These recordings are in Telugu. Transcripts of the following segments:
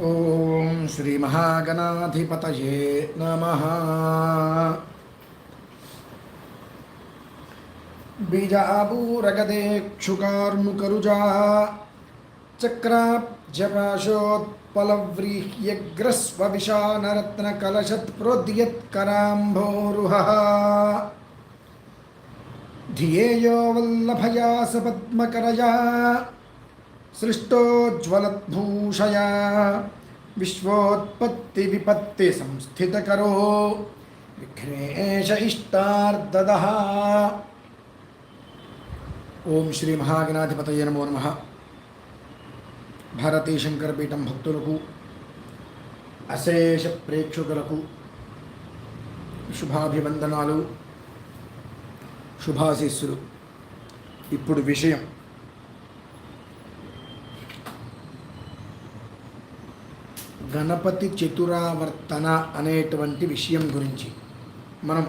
ఓం శ్రీ మహాగణాధిపతయే నమ బీజాబూరగదేక్షుకార్ముకరుజా చక్రాబ్జపాశోత్పలవ్రీహ్యగ్రస్వవిశానరత్నకలశత్ప్రోద్యత్కరాంభోరుహ ధియేయో వల్లభయా సపద్మకరయా సృష్టోజ్వలద్భూషయా విశ్వోత్పత్తి విపత్తి సంస్థితకరో విఘ్నేశ ఇష్టార్దద ఓం శ్రీ మహాగణాధిపతయ నమో నమ. భారతీ శంకరపీఠం భక్తులకు అశేష ప్రేక్షకులకు శుభాభివందనాలు శుభాశీస్సులు. ఇప్పుడు విషయం. గణపతి చతురావర్తన అనేటువంటి విషయం గురించి మనం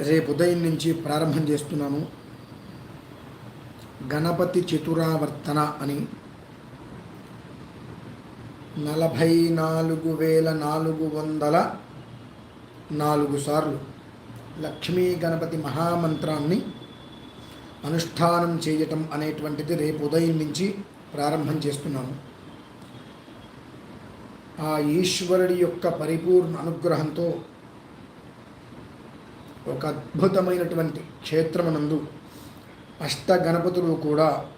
రేపు ఉదయం నుంచి ప్రారంభం చేస్తున్నాము. గణపతి చతురావర్తన అని నలభై నాలుగు వేల నాలుగు వందల నాలుగు సార్లు లక్ష్మీ గణపతి మహామంత్రాన్ని అనుష్ఠానం చేయటం అనేటువంటిది రేపు ఉదయం నుంచి ప్రారంభం చేస్తున్నాము ఆ ఈశ్వరుడి యొక్క పరిపూర్ణ అనుగ్రహంతో ఒక అద్భుతమైనటువంటి క్షేత్రమునందు అష్ట గణపతులు కూడా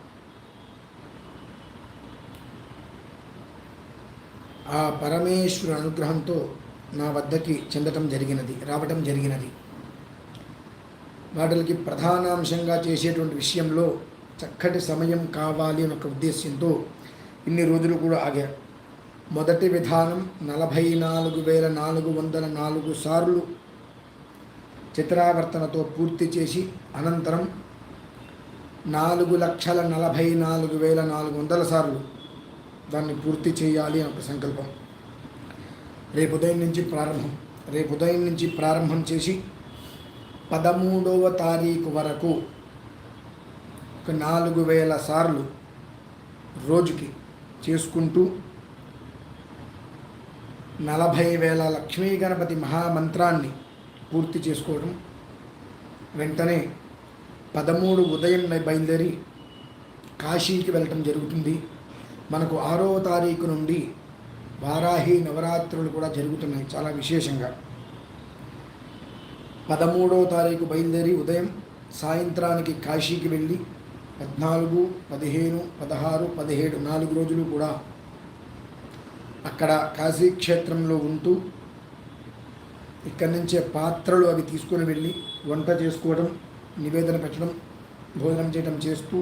ఆ పరమేశ్వరు అనుగ్రహంతో నా వద్దకి చెందటం జరిగినది రావటం జరిగినది. వాటికి ప్రధానాంశంగా చేసేటువంటి విషయంలో చక్కటి సమయం కావాలి అని ఒక ఉద్దేశంతో ఇన్ని రోజులు కూడా ఆగారు మొదటి విధానం నలభై నాలుగు వేల నాలుగు వందల నాలుగు సార్లు చిత్రావర్తనతో పూర్తి చేసి అనంతరం నాలుగు లక్షల నలభై నాలుగు వేల నాలుగు వందల సార్లు దాన్ని పూర్తి చేయాలి అని ఒక సంకల్పం. రేపు ఉదయం నుంచి ప్రారంభం. రేపు ఉదయం నుంచి ప్రారంభం చేసి పదమూడవ తారీఖు వరకు ఒక నాలుగు వేల సార్లు రోజుకి చేసుకుంటూ నలభై వేల లక్ష్మీ గణపతి మహామంత్రాన్ని పూర్తి చేసుకోవడం వెంటనే పదమూడు ఉదయం బయలుదేరి కాశీకి వెళ్ళటం జరుగుతుంది. మనకు ఆరో తారీఖు నుండి వారాహి నవరాత్రులు కూడా జరుగుతున్నాయి చాలా విశేషంగా. పదమూడో తారీఖు బయలుదేరి ఉదయం సాయంత్రానికి కాశీకి వెళ్ళి పద్నాలుగు పదిహేను పదహారు పదిహేడు నాలుగు రోజులు కూడా అక్కడ కాశీక్షేత్రంలో ఉంటూ ఇక్కడి నుంచే పాత్రలు అవి తీసుకొని వెళ్ళి వంట చేసుకోవడం నివేదన పెట్టడం భోజనం చేయడం చేస్తూ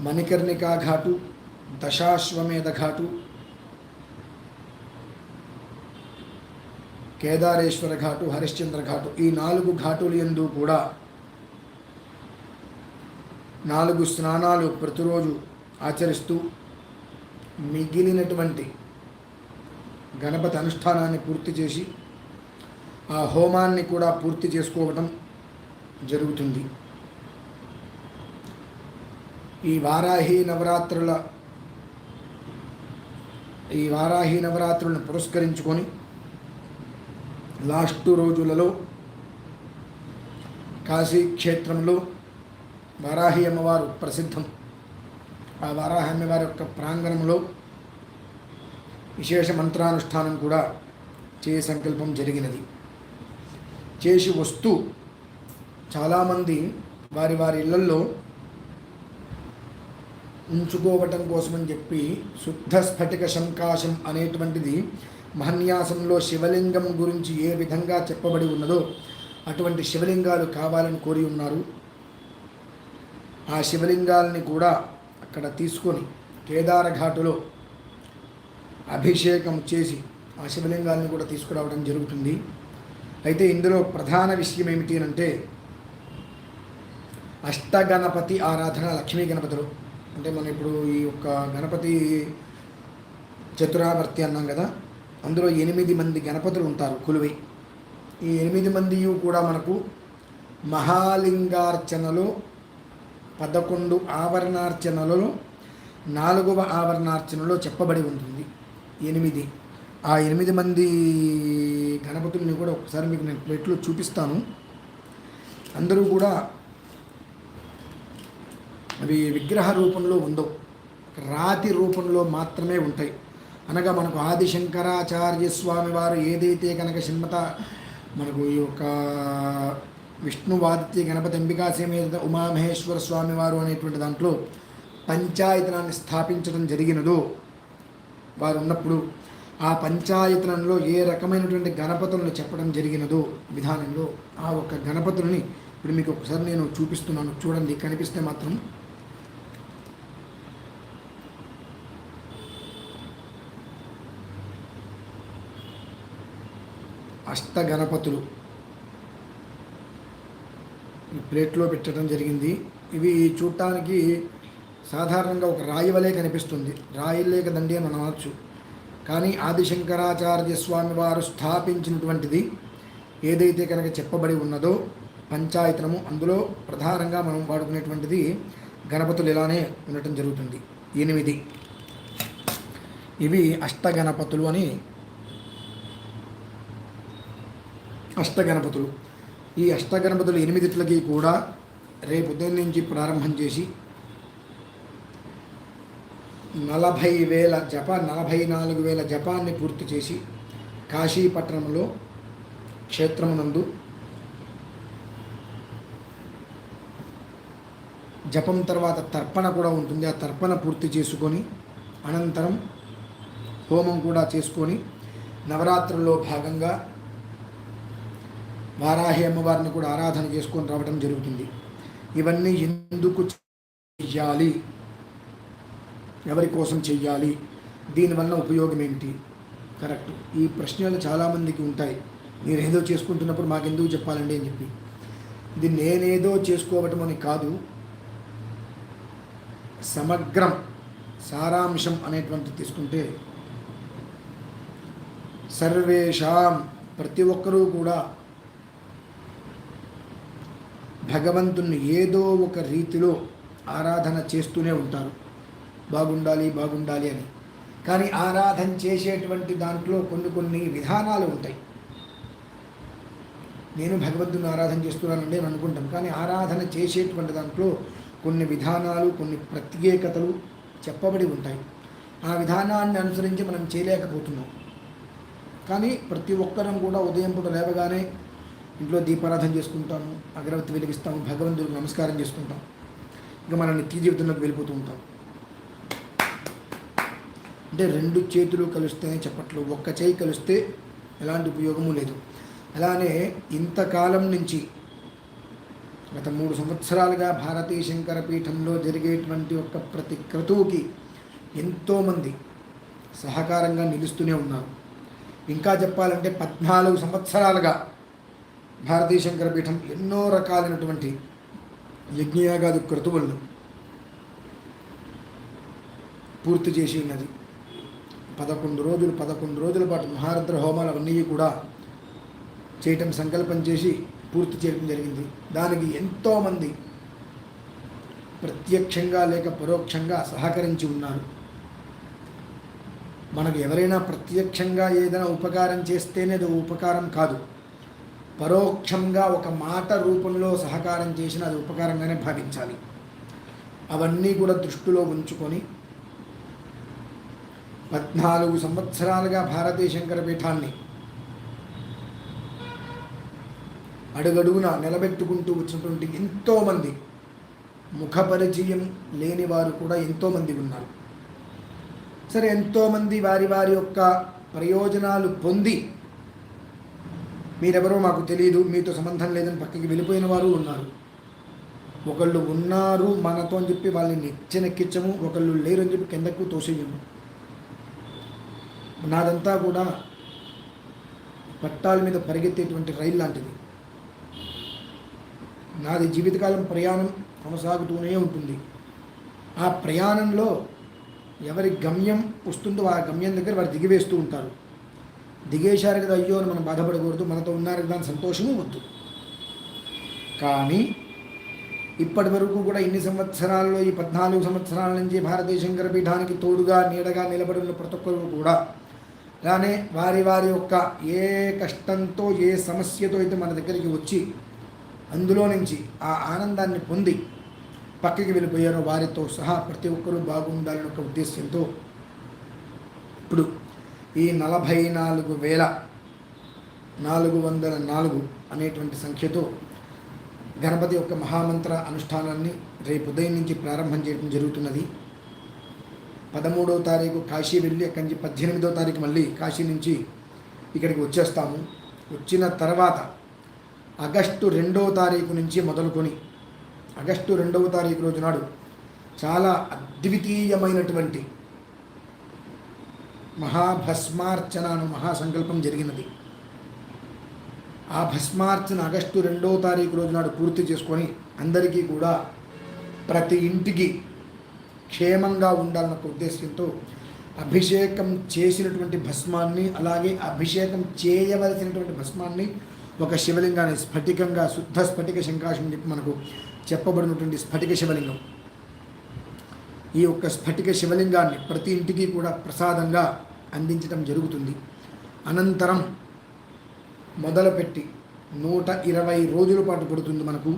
మణికర్ణికా ఘాటు దశాశ్వమేధ ఘాటు కేదారేశ్వర ఘాటు హరిశ్చంద్ర ఘాటు ఈ నాలుగు ఘాటులు ఎందు కూడా నాలుగు స్నానాలు ప్రతిరోజు ఆచరిస్తూ మిగిలినటువంటి గణపతి అనుష్ఠానాన్ని పూర్తి చేసి ఆ హోమాన్ని కూడా పూర్తి చేసుకోవటం జరుగుతుంది. ఈ వారాహి నవరాత్రుల ఈ వారాహి నవరాత్రులను పురస్కరించుకొని లాస్ట్ రోజులలో కాశీ క్షేత్రంలో వారాహి అమ్మవారు ప్రసిద్ధం. ఆ వారాహి అమ్మవారి యొక్క ప్రాంగణంలో విశేష మంత్రానుష్ఠానం కూడా చే సంకల్పం జరిగినది. చేసి వస్తూ చాలామంది వారి వారి ఇళ్ళల్లో ఉంచుకోవటం కోసమని చెప్పి శుద్ధ స్ఫటిక శంకాశం అనేటువంటిది మహన్యాసంలో శివలింగం గురించి ఏ విధంగా చెప్పబడి ఉన్నదో అటువంటి శివలింగాలు కావాలని కోరి ఉన్నారు. ఆ శివలింగాల్ని కూడా అక్కడ తీసుకొని కేదారఘాటులో అభిషేకం చేసి ఆ శివలింగాల్ని కూడా తీసుకురావడం జరుగుతుంది. అయితే ఇందులో ప్రధాన విషయం ఏమిటి అంటే అష్టగణపతి ఆరాధన లక్ష్మీ గణపతులు. అంటే మనం ఇప్పుడు ఈ యొక్క గణపతి చతురావర్తి అన్నాం కదా అందులో ఎనిమిది మంది గణపతులు ఉంటారు కొలువై. ఈ ఎనిమిది మంది కూడా మనకు మహాలింగార్చనలో పదకొండు ఆవరణార్చనలలో నాలుగవ ఆవరణార్చనలో చెప్పబడి ఉంటుంది. ఎనిమిది. ఆ ఎనిమిది మంది గణపతుల్ని కూడా ఒకసారి మీకు నేను ప్లేట్లో చూపిస్తాను. అందరూ కూడా అవి విగ్రహ రూపంలో ఉండవు రాతి రూపంలో మాత్రమే ఉంటాయి. అనగా మనకు ఆదిశంకరాచార్య స్వామి వారు ఏదైతే కనుక శిమత మనకు ఈ యొక్క విష్ణువాదిత్య గణపతి అంబికాసేమే ఉమామహేశ్వర స్వామి వారు అనేటువంటి దాంట్లో పంచాయతనాన్ని స్థాపించడం జరిగినదో వారు ఉన్నప్పుడు ఆ పంచాయతనంలో ఏ రకమైనటువంటి గణపతులను చెప్పడం జరిగినదో విధానంలో ఆ ఒక్క గణపతులని ఇప్పుడు మీకు ఒకసారి నేను చూపిస్తున్నాను. చూడండి కనిపిస్తే మాత్రం. అష్ట గణపతులు ప్లేట్లో పెట్టడం జరిగింది. ఇవి చూడటానికి సాధారణంగా ఒక రాయి వలె కనిపిస్తుంది. రాయి లేక దండి అని అనవచ్చు కానీ ఆదిశంకరాచార్య స్వామి వారు స్థాపించినటువంటిది ఏదైతే కనుక చెప్పబడి ఉన్నదో పంచాయతనము అందులో ప్రధానంగా మనం వాడుకునేటువంటిది గణపతులు ఇలానే ఉండటం జరుగుతుంది. ఎనిమిది. ఇవి అష్టగణపతులు అని అష్టగణపతులు. ఈ అష్టగణపతులు ఎనిమిదిట్లకి కూడా రేపు ఉదయం నుంచి ప్రారంభం చేసి నలభై వేల జప నలభై నాలుగు వేల జపాన్ని పూర్తి చేసి కాశీపట్నంలో క్షేత్రమునందు జపం తర్వాత తర్పణ కూడా ఉంటుంది. ఆ తర్పణ పూర్తి చేసుకొని అనంతరం హోమం కూడా చేసుకొని నవరాత్రుల్లో భాగంగా వారాహి అమ్మవారిని కూడా ఆరాధన చేసుకొని రావడం జరుగుతుంది. ఇవన్నీ ఎందుకు చెయ్యాలి? ఎవరి కోసం చెయ్యాలి? దీనివల్ల ఉపయోగం ఏంటి? కరెక్ట్. ఈ ప్రశ్నలు చాలామందికి ఉంటాయి. మీరు ఏదో చేసుకుంటున్నప్పుడు మాకెందుకు చెప్పాలండి అని చెప్పి. ఇది నేనేదో చేసుకోవటం అని కాదు. సమగ్రం సారాంశం అనేటువంటి తీసుకుంటే సర్వేషాం ప్రతి ఒక్కరూ కూడా భగవంతుణ్ణి ఏదో ఒక రీతిలో ఆరాధన చేస్తూనే ఉంటారు. బాగుండాలి బాగుండాలి అని. కానీ ఆరాధన చేసేటువంటి దాంట్లో కొన్ని కొన్ని విధానాలు ఉంటాయి. నేను భగవంతుని ఆరాధన చేస్తున్నానండి అని అనుకుంటాం. కానీ ఆరాధన చేసేటువంటి దాంట్లో కొన్ని విధానాలు కొన్ని ప్రత్యేకతలు చెప్పబడి ఉంటాయి. ఆ విధానాన్ని అనుసరించి మనం చేయలేకపోతున్నాం. కానీ ప్రతి ఒక్కరం కూడా ఉదయం పూట లేవగానే ఇంట్లో దీపారాధన చేసుకుంటాము అగరవతి వెలిగిస్తాము భగవంతుడికి నమస్కారం చేసుకుంటాం. ఇంకా మన నిత్య జీవితంలోకి వెళ్ళిపోతూ ఉంటాం. అంటే రెండు చేతులు కలిస్తేనే చెప్పట్లు ఒక్క చేయి కలిస్తే ఎలాంటి ఉపయోగము లేదు. అలానే ఇంతకాలం నుంచి గత మూడు సంవత్సరాలుగా భారతీయ శంకర పీఠంలో జరిగేటువంటి ఒక ప్రతి క్రతువుకి ఎంతోమంది సహకారంగా నిలుస్తూనే ఉన్నారు. ఇంకా చెప్పాలంటే పద్నాలుగు సంవత్సరాలుగా భారతీయ శంకర పీఠం ఎన్నో రకాలైనటువంటి యజ్ఞయాగాది క్రతువులను పూర్తి చేసి ఉన్నది. పదకొండు రోజులు పదకొండు రోజుల పాటు మహారుద్ర హోమాలు అవన్నీ కూడా చేయటం సంకల్పం చేసి పూర్తి చేయడం జరిగింది. దానికి ఎంతోమంది ప్రత్యక్షంగా లేక పరోక్షంగా సహకరించి ఉన్నారు. మనకు ఎవరైనా ప్రత్యక్షంగా ఏదైనా ఉపకారం చేస్తేనే అది ఉపకారం కాదు. పరోక్షంగా ఒక మాట రూపంలో సహకారం చేసిన అది ఉపకారంగానే భావించాలి. అవన్నీ కూడా దృష్టిలో ఉంచుకొని పద్నాలుగు సంవత్సరాలుగా భారతీయ శంకర పీఠాన్ని అడుగడుగున నిలబెట్టుకుంటూ వచ్చినటువంటి ఎంతోమంది ముఖ పరిచయం లేని వారు కూడా ఎంతోమంది ఉన్నారు. సరే ఎంతోమంది వారి వారి యొక్క ప్రయోజనాలు పొంది మీరెవరో మాకు తెలియదు మీతో సంబంధం లేదని పక్కకి వెళ్ళిపోయిన వారు ఉన్నారు. ఒకళ్ళు ఉన్నారు మనతో అని చెప్పి వాళ్ళని నెచ్చెనెక్కించము ఒకళ్ళు లేరు అని చెప్పి కిందకు తోసేయము. నాదంతా కూడా పట్టాల మీద పరిగెత్తేటువంటి రైలు లాంటిది. నాది జీవితకాలం ప్రయాణం కొనసాగుతూనే ఉంటుంది. ఆ ప్రయాణంలో ఎవరి గమ్యం వస్తుందో ఆ గమ్యం దగ్గర వారు దిగివేస్తూ ఉంటారు. దిగేశారు కదా అయ్యో అని మనం బాధపడకూడదు మనతో ఉన్నారు కదా సంతోషము వద్దు. కానీ ఇప్పటి వరకు కూడా ఇన్ని సంవత్సరాల్లో ఈ పద్నాలుగు సంవత్సరాల నుంచి భారతీయ శంకరపీఠానికి తోడుగా నీడగా నిలబడి ఉన్న ప్రతి ఒక్కరు కూడా అలానే వారి వారి యొక్క ఏ కష్టంతో ఏ సమస్యతో అయితే మన దగ్గరికి వచ్చి అందులో నుంచి ఆ ఆనందాన్ని పొంది పక్కకి వెళ్ళిపోయారో వారితో సహా ప్రతి ఒక్కరూ బాగుండాలని ఒక ఉద్దేశంతో ఇప్పుడు ఈ నలభై నాలుగు వేల నాలుగు వందల నాలుగు అనేటువంటి సంఖ్యతో గణపతి యొక్క మహామంత్ర అనుష్ఠానాన్ని రేపు ఉదయం నుంచి ప్రారంభం చేయడం జరుగుతున్నది. పదమూడవ తారీఖు కాశీ వెళ్ళి అక్కడి నుంచి పద్దెనిమిదవ తారీఖు మళ్ళీ కాశీ నుంచి ఇక్కడికి వచ్చేస్తాము. వచ్చిన తర్వాత ఆగస్టు రెండవ తారీఖు నుంచి మొదలుకొని ఆగస్టు రెండవ తారీఖు రోజు నాడు చాలా అద్వితీయమైనటువంటి మహాభస్మార్చనను మహాసంకల్పం జరిగినది. ఆ భస్మార్చన ఆగస్టు రెండవ తారీఖు రోజు నాడు పూర్తి చేసుకొని అందరికీ కూడా ప్రతి ఇంటికి క్షేమంగా ఉండాలన్న ఉద్దేశంతో అభిషేకం చేసినటువంటి భస్మాన్ని అలాగే అభిషేకం చేయవలసినటువంటి భస్మాన్ని ఒక శివలింగాన్ని స్ఫటికంగా శుద్ధ స్ఫటిక శంకాశం చెప్పి మనకు చెప్పబడినటువంటి స్ఫటిక శివలింగం. ఈ యొక్క స్ఫటిక శివలింగాన్ని ప్రతి ఇంటికి కూడా ప్రసాదంగా అందించడం జరుగుతుంది. అనంతరం మొదలుపెట్టి నూట ఇరవై రోజుల పాటు పడుతుంది మనకు.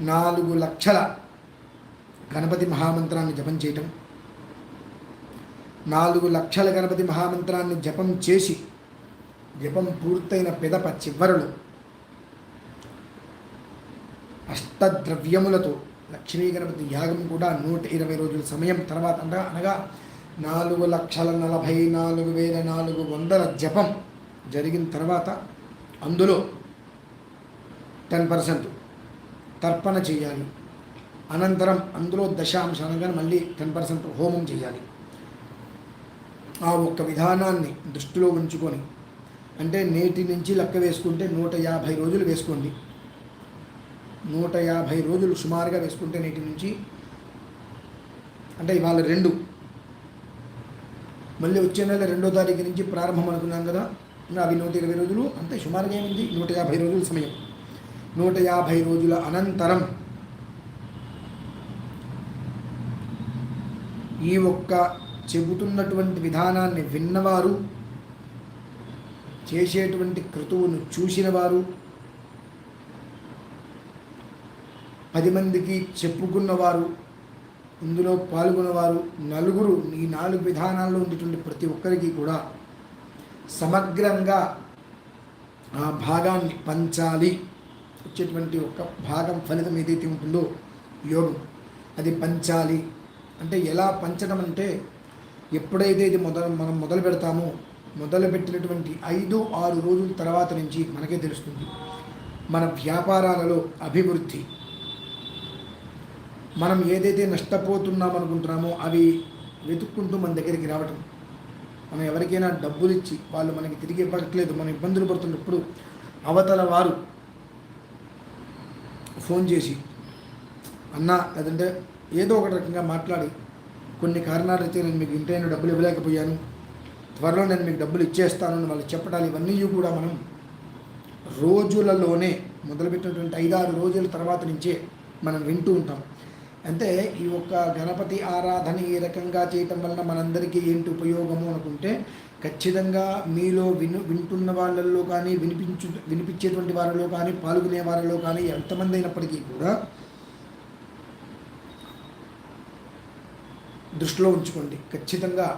నాలుగు లక్షల గణపతి మహామంత్రాన్ని జపం చేయటం. నాలుగు లక్షల గణపతి మహామంత్రాన్ని జపం చేసి జపం పూర్తయిన పెదప చివరలు అష్టద్రవ్యములతో లక్ష్మీ గణపతి యాగం కూడా నూట ఇరవై రోజుల సమయం తర్వాత అనగా అనగా నాలుగు లక్షల నలభై నాలుగు వేల నాలుగు వందల జపం జరిగిన తర్వాత అందులో టెన్ పర్సెంట్ తర్పణ చేయాలి. అనంతరం అందులో దశాంశ అనగా మళ్ళీ టెన్ పర్సెంట్ హోమం చేయాలి. ఆ ఒక్క విధానాన్ని దృష్టిలో ఉంచుకొని అంటే నేటి నుంచి లెక్క వేసుకుంటే నూట యాభై రోజులు వేసుకోండి. నూట యాభై రోజులు సుమారుగా వేసుకుంటే నేటి నుంచి అంటే ఇవాళ రెండు మళ్ళీ వచ్చే నెల రెండో తారీఖు నుంచి ప్రారంభం అనుకున్నాం కదా. అవి నూట ఇరవై రోజులు అంతే సుమారుగా ఏముంది? నూట యాభై రోజుల సమయం. నూట యాభై రోజుల అనంతరం ఈ ఒక్క చెబుతున్నటువంటి విధానాన్ని విన్నవారు చేసేటువంటి క్రతువును చూసినవారు పది మందికి చెప్పుకున్నవారు ఇందులో పాల్గొన్నవారు నలుగురు ఈ నాలుగు విధానాల్లో ఉండేటువంటి ప్రతి ఒక్కరికి కూడా సమగ్రంగా ఆ భాగాన్ని పంచాలి. వచ్చేటువంటి ఒక భాగం ఫలితం ఏదైతే ఉంటుందో యోగం అది పంచాలి. అంటే ఎలా పంచడం అంటే ఎప్పుడైతే ఇది మొదలు మనం మొదలు పెడతామో మొదలు పెట్టినటువంటి ఐదు ఆరు రోజుల తర్వాత నుంచి మనకే తెలుస్తుంది. మన వ్యాపారాలలో అభివృద్ధి మనం ఏదైతే నష్టపోతున్నాం అనుకుంటున్నామో అవి వెతుక్కుంటూ మన దగ్గరికి రావటం. మనం ఎవరికైనా డబ్బులు ఇచ్చి వాళ్ళు మనకి తిరిగి ఇవ్వట్లేదు మనం ఇబ్బందులు పడుతున్నప్పుడు అవతల వారు ఫోన్ చేసి అన్న లేదంటే ఏదో ఒక రకంగా మాట్లాడి కొన్ని కారణాలు అయితే నేను మీకు ఇంటైన డబ్బులు ఇవ్వలేకపోయాను త్వరలో నేను మీకు డబ్బులు ఇచ్చేస్తాను అని వాళ్ళు చెప్పడాలు ఇవన్నీ కూడా మనం రోజులలోనే మొదలుపెట్టినటువంటి ఐదారు రోజుల తర్వాత నుంచే మనం వింటూ ఉంటాం. అంటే ఈ యొక్క గణపతి ఆరాధన ఏ రకంగా చేయటం వలన మనందరికీ ఏంటి ఉపయోగము అనుకుంటే ఖచ్చితంగా మీలో విను వింటున్న వాళ్ళల్లో కానీ వినిపించు వినిపించేటువంటి వారిలో కానీ పాల్గొనే వారిలో కానీ ఎంతమంది అయినప్పటికీ కూడా దృష్టిలో ఉంచుకోండి. ఖచ్చితంగా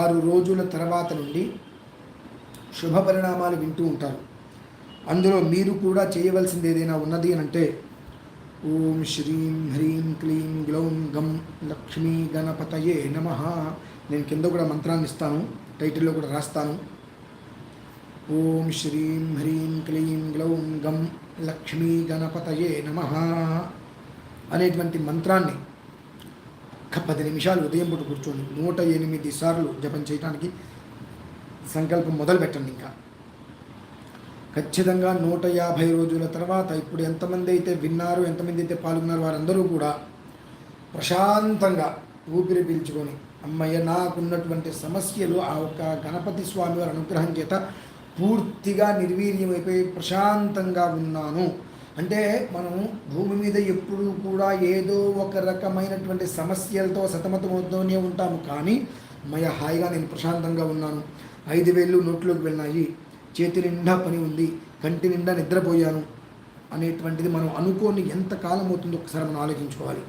ఆరు రోజుల తర్వాత నుండి శుభ పరిణామాలు వింటూ ఉంటారు. అందులో మీరు కూడా చేయవలసింది ఏదైనా ఉన్నది అని అంటే ఓం శ్రీం హ్రీం క్లీం గ్లౌం గం లక్ష్మీ గణపతయే నమ నేను కింద కూడా మంత్రాన్ని ఇస్తాను టైటిల్లో కూడా రాస్తాను. ఓం శ్రీం హ్రీం క్లీం గ్లౌం గం లక్ష్మీ గణపతయే నమ అనేటువంటి మంత్రాన్ని ఒక్క పది నిమిషాలు ఉదయం పూట కూర్చోండి నూట ఎనిమిది సార్లు జపం చేయడానికి సంకల్పం మొదలు పెట్టండి ఇంకా. ఖచ్చితంగా నూట యాభై రోజుల తర్వాత ఇప్పుడు ఎంతమంది అయితే విన్నారు ఎంతమంది అయితే పాల్గొన్నారు వారందరూ కూడా ప్రశాంతంగా ఊపిరి పీల్చుకొని అమ్మయ్య నాకున్నటువంటి సమస్యలు ఆ ఒక్క గణపతి స్వామి వారి అనుగ్రహం చేత పూర్తిగా నిర్వీర్యమైపోయి ప్రశాంతంగా ఉన్నాను. అంటే మనం భూమి మీద ఎప్పుడు కూడా ఏదో ఒక రకమైనటువంటి సమస్యలతో సతమతమవుతూనే ఉంటాము. కానీ మయ హాయిగా నేను ప్రశాంతంగా ఉన్నాను. ఐదు వేలు నోట్లోకి వెళ్ళినాయి. చేతి నిండా పని ఉంది కంటి నిండా నిద్రపోయాను అనేటువంటిది మనం అనుకోని ఎంత కాలం అవుతుందో ఒకసారి మనం ఆలోచించుకోవాలి.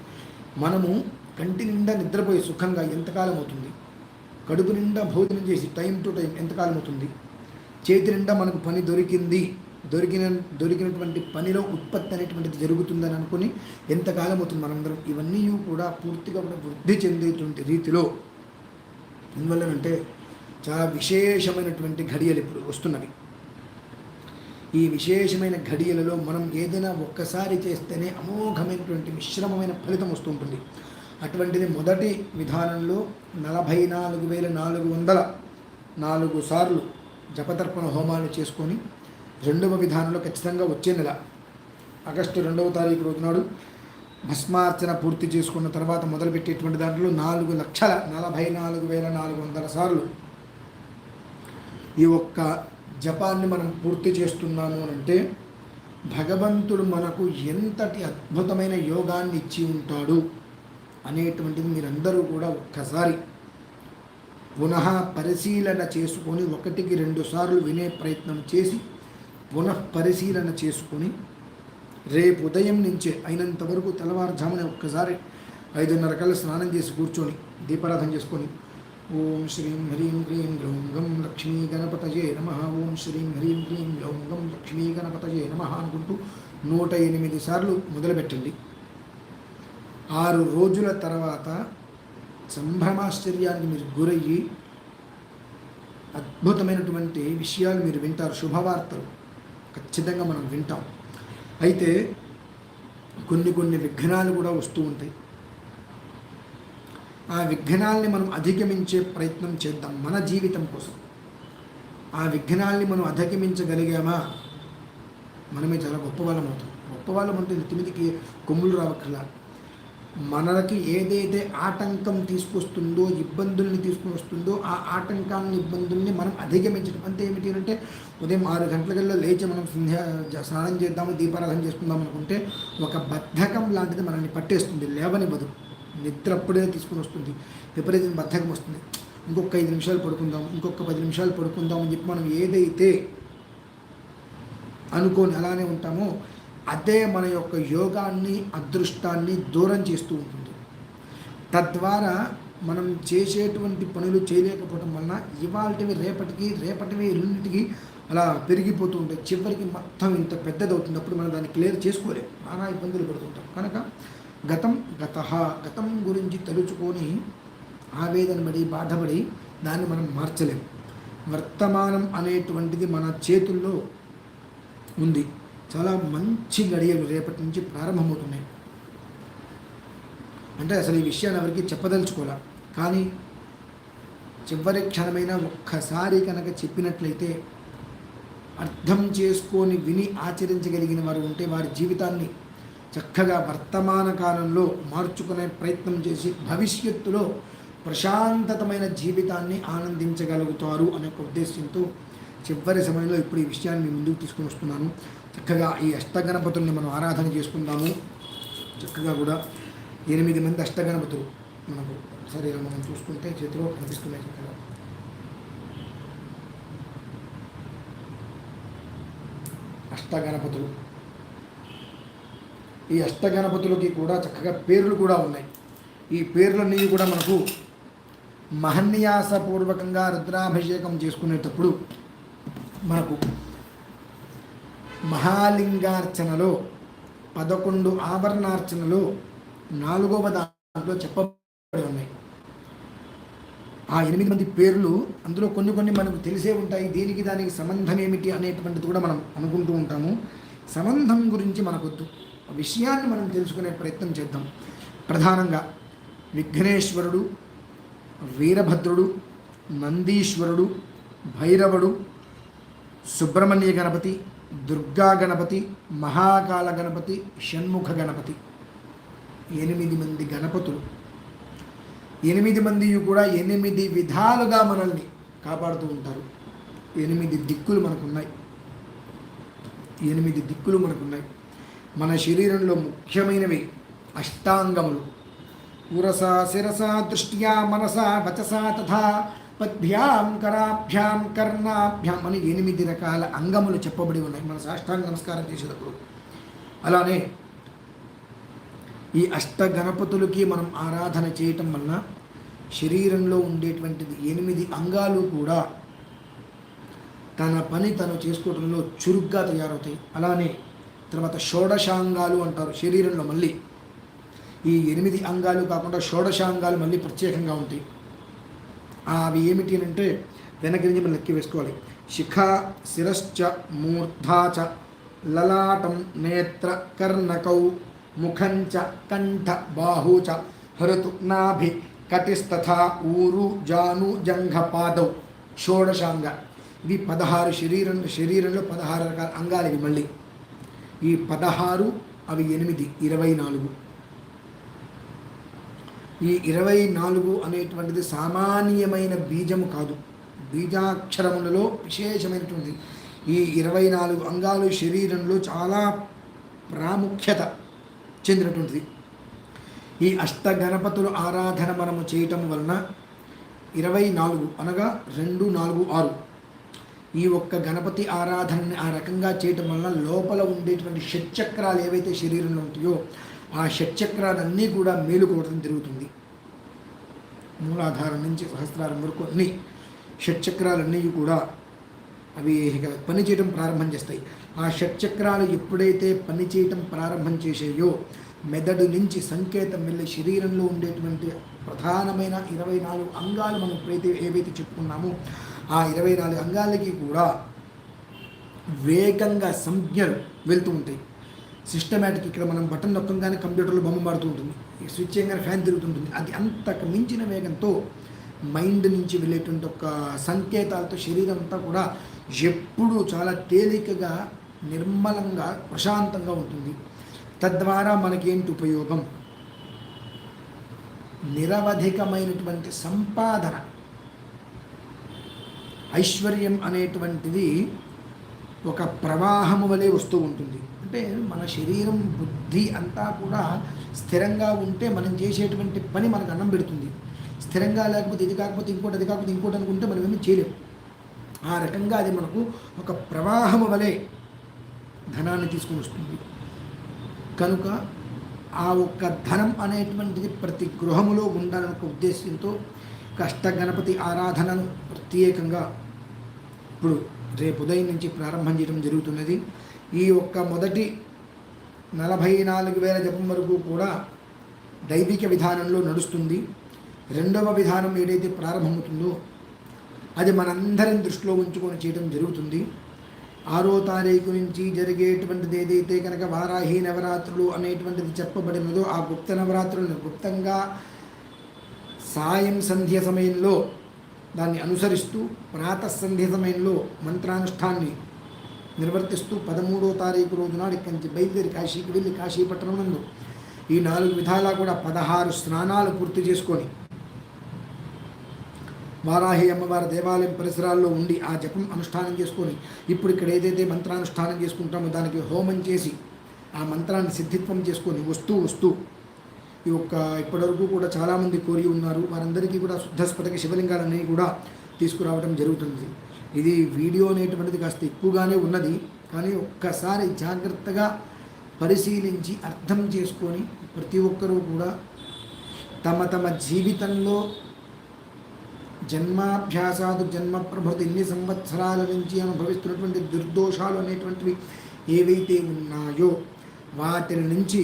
మనము కంటి నిండా నిద్రపోయే సుఖంగా ఎంతకాలం అవుతుంది? కడుపు నిండా భోజనం చేసి టైం టు టైం ఎంతకాలం అవుతుంది? చేతి నిండా మనకు పని దొరికింది దొరికిన దొరికినటువంటి పనిలో ఉత్పత్తి అనేటువంటిది జరుగుతుందని అనుకుని ఎంతకాలం అవుతుంది మనందరం? ఇవన్నీ కూడా పూర్తిగా వృద్ధి చెందేటువంటి రీతిలో. ఎందువల్లనంటే చాలా విశేషమైనటువంటి ఘడియలు ఇప్పుడు వస్తున్నవి. ఈ విశేషమైన ఘడియలలో మనం ఏదైనా ఒక్కసారి చేస్తేనే అమోఘమైనటువంటి మిశ్రమమైన ఫలితం వస్తుంటుంది అటువంటిది మొదటి విధానంలో నలభై నాలుగు వేల నాలుగు వందల నాలుగు సార్లు జపతర్పణ హోమాలు చేసుకొని రెండవ విధానంలో ఖచ్చితంగా వచ్చే నెల ఆగస్టు రెండవ తారీఖు రోజు నాడు భస్మార్చన పూర్తి చేసుకున్న తర్వాత మొదలుపెట్టేటువంటి దాంట్లో నాలుగు లక్షల నలభై నాలుగు వేల నాలుగు వందల సార్లు ఈ ఒక్క జపాన్ని మనం పూర్తి చేస్తున్నాము అని అంటే భగవంతుడు మనకు ఎంతటి అద్భుతమైన యోగాన్ని ఇచ్చి ఉంటాడు అనేటువంటిది మీరందరూ కూడా ఒక్కసారి పునః పరిశీలన చేసుకొని ఒకటికి రెండు సార్లు వినే ప్రయత్నం చేసి పునః పరిశీలన చేసుకొని రేపు ఉదయం నుంచే అయినంత వరకు తెల్లవారుజామున ఒక్కసారి ఐదున్నర కల్లా స్నానం చేసి కూర్చొని దీపారాధన చేసుకొని ఓం శ్రీం హ్రీం క్లీం గ్లౌం గం లక్ష్మీ గణపతయే నమ. ఓం శ్రీం హ్రీం క్లీం గ్లౌం గం లక్ష్మీ గణపతయే నమ అనుకుంటూ నూట ఎనిమిది సార్లు మొదలుపెట్టండి. ఆరు రోజుల తర్వాత సంభ్రమాశ్చర్యానికి మీరు గురయ్యి అద్భుతమైనటువంటి విషయాలు మీరు వింటారు శుభవార్తలు ఖచ్చితంగా మనం వింటాం. అయితే కొన్ని కొన్ని విఘ్నాలు కూడా వస్తూ ఉంటాయి. ఆ విఘ్నాల్ని మనం అధిగమించే ప్రయత్నం చేద్దాం మన జీవితం కోసం. ఆ విఘ్నాల్ని మనం అధిగమించగలిగామా? మనమే చాలా గొప్పవాళ్ళం అవుతాం. గొప్పవాళ్ళం అంటే నెత్తిమిదికి కొమ్ములు రావక్కర్లా. మనకి ఏదైతే ఆటంకం తీసుకొస్తుందో ఇబ్బందుల్ని తీసుకుని వస్తుందో ఆ ఆటంకాలను ఇబ్బందుల్ని మనం అధిగమించడం. అంటే ఏమిటి అంటే ఉదయం ఆరు గంటలకల్లా లేచి మనం సంధ్యా స్నానం చేద్దాము దీపారాధన చేసుకుందాం అనుకుంటే ఒక బద్ధకం లాంటిది మనల్ని పట్టేస్తుంది లేవనివ్వదు. నిద్ర అప్పుడే తీసుకుని వస్తుంది. విపరీతం బద్ధకం వస్తుంది. ఇంకొక ఐదు నిమిషాలు పడుకుందాం ఇంకొక పది నిమిషాలు పడుకుందాం అని చెప్పి మనం ఏదైతే అనుకొని అలానే ఉంటామో అదే మన యొక్క యోగాన్ని అదృష్టాన్ని దూరం చేస్తూ ఉంటుంది. తద్వారా మనం చేసేటువంటి పనులు చేయలేకపోవడం వలన ఇవాళవి రేపటికి రేపటివి ఎల్లుంటికి అలా పెరిగిపోతూ ఉంటాయి. చివరికి మొత్తం ఇంత పెద్దది అవుతుంది అప్పుడు మనం దాన్ని క్లియర్ చేసుకోలేము నానా ఇబ్బందులు పడుతుంటాం. కనుక గతం గత గతం గురించి తలుచుకొని ఆవేదన పడి బాధపడి దాన్ని మనం మార్చలేం. వర్తమానం అనేటువంటిది మన చేతుల్లో ఉంది. చాలా మంచి గడియలు రేపటి నుంచి ప్రారంభమవుతున్నాయి. అంటే అసలు ఈ విషయాన్ని ఎవరికి చెప్పదలుచుకోలే కానీ చివరి క్షణమైన ఒక్కసారి కనుక చెప్పినట్లయితే అర్థం చేసుకొని విని ఆచరించగలిగిన వారు ఉంటే వారి జీవితాన్ని చక్కగా వర్తమాన కాలంలో మార్చుకునే ప్రయత్నం చేసి భవిష్యత్తులో ప్రశాంతతమైన జీవితాన్ని ఆనందించగలుగుతారు అనే ఒక ఉద్దేశంతో చివరి సమయంలో ఇప్పుడు ఈ విషయాన్ని ముందుకు తీసుకుని వస్తున్నాను. చక్కగా ఈ అష్టగణపతుల్ని మనం ఆరాధన చేసుకుందాము. చక్కగా కూడా ఎనిమిది మంది అష్టగణపతులు మనకు సరే మనం చూసుకుంటే చేతిలో కనిపిస్తున్నాయి చక్కగా. అష్టగణపతులు. ఈ అష్టగణపతులకి కూడా చక్కగా పేర్లు కూడా ఉన్నాయి. ఈ పేర్లన్నీ కూడా మనకు మహన్యాసపూర్వకంగా రుద్రాభిషేకం చేసుకునేటప్పుడు మనకు మహాలింగార్చనలో పదకొండు ఆభరణార్చనలో నాలుగవ దాంట్లో చెప్పబడి ఉన్నాయి. ఆ ఎనిమిది మంది పేర్లు అందులో కొన్ని కొన్ని మనకు తెలిసే ఉంటాయి. దీనికి దానికి సంబంధం ఏమిటి అనేటువంటిది కూడా మనం అనుకుంటూ ఉంటాము. సంబంధం గురించి మనకొద్దు విషయాన్ని మనం తెలుసుకునే ప్రయత్నం చేద్దాం. ప్రధానంగా విఘ్నేశ్వరుడు వీరభద్రుడు నందీశ్వరుడు భైరవుడు సుబ్రహ్మణ్య గణపతి దుర్గా గణపతి మహాకాల గణపతి షణ్ముఖ గణపతి. ఎనిమిది మంది గణపతులు. ఎనిమిది మంది కూడా ఎనిమిది విధాలుగా మనల్ని కాపాడుతూ ఉంటారు. ఎనిమిది దిక్కులు మనకున్నాయి. ఎనిమిది దిక్కులు మనకున్నాయి. మన శరీరంలో ముఖ్యమైనవి అష్టాంగములు. ఉరస శిరస దృష్ట్యా మనస వచస తథా పద్భ్యాం కరాభ్యాం కర్ణాభ్యాం అని ఎనిమిది రకాల అంగములు చెప్పబడి ఉన్నాయి. మన సాష్టాంగ నమస్కారం చేసేటప్పుడు. అలానే ఈ అష్ట గణపతులకి మనం ఆరాధన చేయటం వలన శరీరంలో ఉండేటువంటిది ఎనిమిది అంగాలు కూడా తన పని తను చేసుకోవడంలో చురుగ్గా తయారవుతాయి. అలానే తర్వాత షోడశాంగాలు అంటారు శరీరంలో మళ్ళీ. ఈ ఎనిమిది అంగాలు కాకుండా షోడశాంగాలు మళ్ళీ ప్రత్యేకంగా ఉంటాయి. అవి ఏమిటి అని అంటే వెనక నుంచి మనం లెక్కి వేసుకోవాలి. శిఖ శిరశ్చ మూర్ధాచ లలాటం నేత్ర కర్ణకౌ ముఖంచ కంఠ బాహు చ హృతు నాభి కటిస్తథా ఊరు జాను జంఘ పాదౌ షోడశాంగ. ఇవి పదహారు శరీరం శరీరంలో పదహారు రకాల అంగాలు ఇవి మళ్ళీ. ఈ పదహారు అవి ఎనిమిది ఇరవై నాలుగు. ఈ ఇరవై నాలుగు అనేటువంటిది సామాన్యమైన బీజము కాదు. బీజాక్షరములలో విశేషమైనటువంటి ఈ ఇరవై నాలుగు అంగాలు శరీరంలో చాలా ప్రాముఖ్యత చెందినటువంటిది. ఈ అష్టగణపతుల ఆరాధన మనము చేయటం వలన ఇరవై నాలుగు అనగా రెండు నాలుగు ఆరు. ఈ ఒక్క గణపతి ఆరాధనని ఆ రకంగా చేయటం వలన లోపల ఉండేటువంటి షట్చక్రాలు ఏవైతే శరీరంలో ఉంటాయో ఆ షట్చక్రాలన్నీ కూడా మేలుకోవడం జరుగుతుంది. మూలాధారం నుంచి సహస్రారం వరకు అన్ని షట్చక్రాలన్నీ కూడా అవి పని చేయడం ప్రారంభం చేస్తాయి. ఆ షట్చక్రాలు ఎప్పుడైతే పని చేయటం ప్రారంభం చేసేయో మెదడు నుంచి సంకేతం వెళ్ళి శరీరంలో ఉండేటువంటి ప్రధానమైన ఇరవై నాలుగు అంగాలు మనం ఎప్పుడైతే ఏవైతే చెప్పుకున్నామో ఆ ఇరవై నాలుగు అంగాలకి కూడా వేగంగా సంజ్ఞలు వెళ్తూ ఉంటాయి. సిస్టమేటిక్ ఇక్కడ మనం బటన్ నొక్కంగానే కంప్యూటర్లో బొమ్మ మారుతూ ఉంటుంది. స్విచ్ చేయగానే ఫ్యాన్ తిరుగుతుంటుంది. అది అంతకు మించిన వేగంతో మైండ్ నుంచి వెళ్ళేటువంటి ఒక సంకేతాలతో శరీరం అంతా కూడా ఎప్పుడూ చాలా తేలికగా నిర్మలంగా ప్రశాంతంగా ఉంటుంది. తద్వారా మనకేంటి ఉపయోగం? నిరవధికమైనటువంటి సంపాదన. ఐశ్వర్యం అనేటువంటిది ఒక ప్రవాహము వలె వస్తూ ఉంటుంది. అంటే మన శరీరం బుద్ధి అంతా కూడా స్థిరంగా ఉంటే మనం చేసేటువంటి పని మనకు అన్నం పెడుతుంది. స్థిరంగా లేకపోతే ఇది కాకపోతే ఇంకోటి అది కాకపోతే ఇంకోటి అనుకుంటే మనం ఏమీ చేయలేము. ఆ రకంగా అది మనకు ఒక ప్రవాహము వలె ధనాన్ని తీసుకొని వస్తుంది. కనుక ఆ ఒక్క ధనం అనేటువంటిది ప్రతి గృహములో ఉండాలనే ఉద్దేశంతో కష్ట గణపతి ఆరాధనను ప్రత్యేకంగా ఇప్పుడు రేపు ఉదయం నుంచి ప్రారంభం చేయడం జరుగుతున్నది. ఈ ఒక్క మొదటి నలభై నాలుగు వేల జపం వరకు కూడా దైవిక విధానంలో నడుస్తుంది. రెండవ విధానం ఏదైతే ప్రారంభమవుతుందో అది మనందరం దృష్టిలో ఉంచుకొని చేయడం జరుగుతుంది. ఆరో తారీఖు నుంచి జరిగేటువంటిది ఏదైతే కనుక వారాహి నవరాత్రులు అనేటువంటిది చెప్పబడినదో ఆ గుప్త నవరాత్రులను గుప్తంగా సాయం సంధ్య సమయంలో దాన్ని అనుసరిస్తూ ప్రాతసంధ్య సమయంలో మంత్రానుష్ఠాన్ని నిర్వర్తిస్తూ పదమూడో తారీఖు రోజు నాడు ఇక్కడి నుంచి బయలుదేరి కాశీకి వెళ్ళి కాశీ పట్టణం ఈ నాలుగు విధాలా కూడా పదహారు స్నానాలు పూర్తి చేసుకొని వారాహి అమ్మవారి దేవాలయం పరిసరాల్లో ఉండి ఆ జపం అనుష్ఠానం చేసుకొని ఇప్పుడు ఇక్కడ ఏదైతే మంత్రానుష్ఠానం చేసుకుంటామో దానికి హోమం చేసి ఆ మంత్రాన్ని సిద్ధిత్వం చేసుకొని వస్తూ వస్తూ ఈ యొక్క ఇప్పటివరకు కూడా చాలామంది కోరి ఉన్నారు. వారందరికీ కూడా శుద్ధస్ఫటిక శివలింగాలన్నీ కూడా తీసుకురావడం జరుగుతుంది. ఇది వీడియో అనేటువంటిది కాస్త ఎక్కువగానే ఉన్నది. కానీ ఒక్కసారి జాగ్రత్తగా పరిశీలించి అర్థం చేసుకొని ప్రతి ఒక్కరూ కూడా తమ తమ జీవితంలో జన్మాభ్యాసాదు జన్మ ప్రభృతి ఎన్ని సంవత్సరాల నుంచి అనుభవిస్తున్నటువంటి దుర్దోషాలు అనేటువంటివి ఏవైతే ఉన్నాయో వాటి నుంచి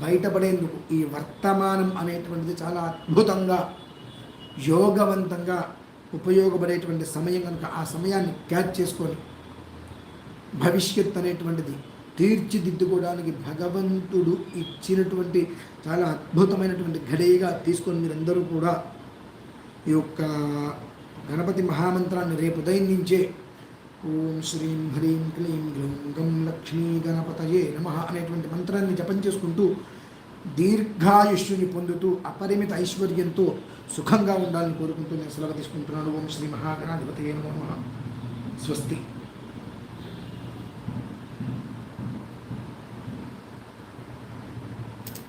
బయటపడేందుకు ఈ వర్తమానం అనేటువంటిది చాలా అద్భుతంగా యోగవంతంగా ఉపయోగపడేటువంటి సమయం కనుక ఆ సమయాన్ని క్యాచ్ చేసుకొని భవిష్యత్ అనేటువంటిది తీర్చిదిద్దుకోవడానికి భగవంతుడు ఇచ్చినటువంటి చాలా అద్భుతమైనటువంటి ఘడియగా తీసుకొని మీరందరూ కూడా ఈ యొక్క గణపతి మహామంత్రాన్ని రేపు ఉదయం నుంచే ఓం శ్రీం హ్రీం క్లీం గ్లూం గం లక్ష్మీ గణపతయే నమ అనేటువంటి మంత్రాన్ని జపం చేసుకుంటూ దీర్ఘాయుష్యుని పొందుతూ అపరిమిత ఐశ్వర్యంతో సుఖంగా ఉండాలని కోరుకుంటూ నేను సెలవు తీసుకుంటున్నాను. ఓం శ్రీ మహాగణాధిపతయే నమ. స్వస్తి.